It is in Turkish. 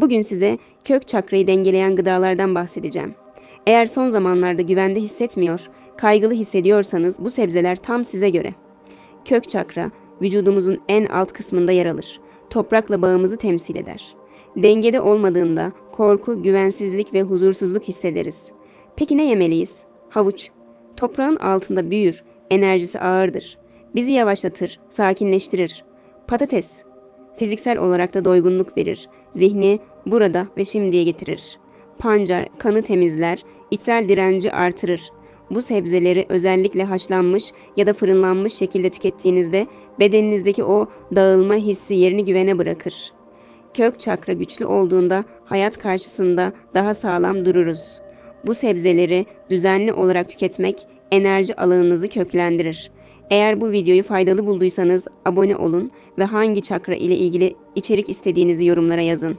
Bugün size kök çakrayı dengeleyen gıdalardan bahsedeceğim. Eğer son zamanlarda güvende hissetmiyor, kaygılı hissediyorsanız bu sebzeler tam size göre. Kök çakra vücudumuzun en alt kısmında yer alır. Toprakla bağımızı temsil eder. Dengede olmadığında korku, güvensizlik ve huzursuzluk hissederiz. Peki ne yemeliyiz? Havuç. Toprağın altında büyür, enerjisi ağırdır. Bizi yavaşlatır, sakinleştirir. Patates. Fiziksel olarak da doygunluk verir. Zihni burada ve şimdiye getirir. Pancar kanı temizler, içsel direnci artırır. Bu sebzeleri özellikle haşlanmış ya da fırınlanmış şekilde tükettiğinizde bedeninizdeki o dağılma hissi yerini güvene bırakır. Kök çakra güçlü olduğunda hayat karşısında daha sağlam dururuz. Bu sebzeleri düzenli olarak tüketmek enerji alanınızı köklendirir. Eğer bu videoyu faydalı bulduysanız abone olun ve hangi çakra ile ilgili içerik istediğinizi yorumlara yazın.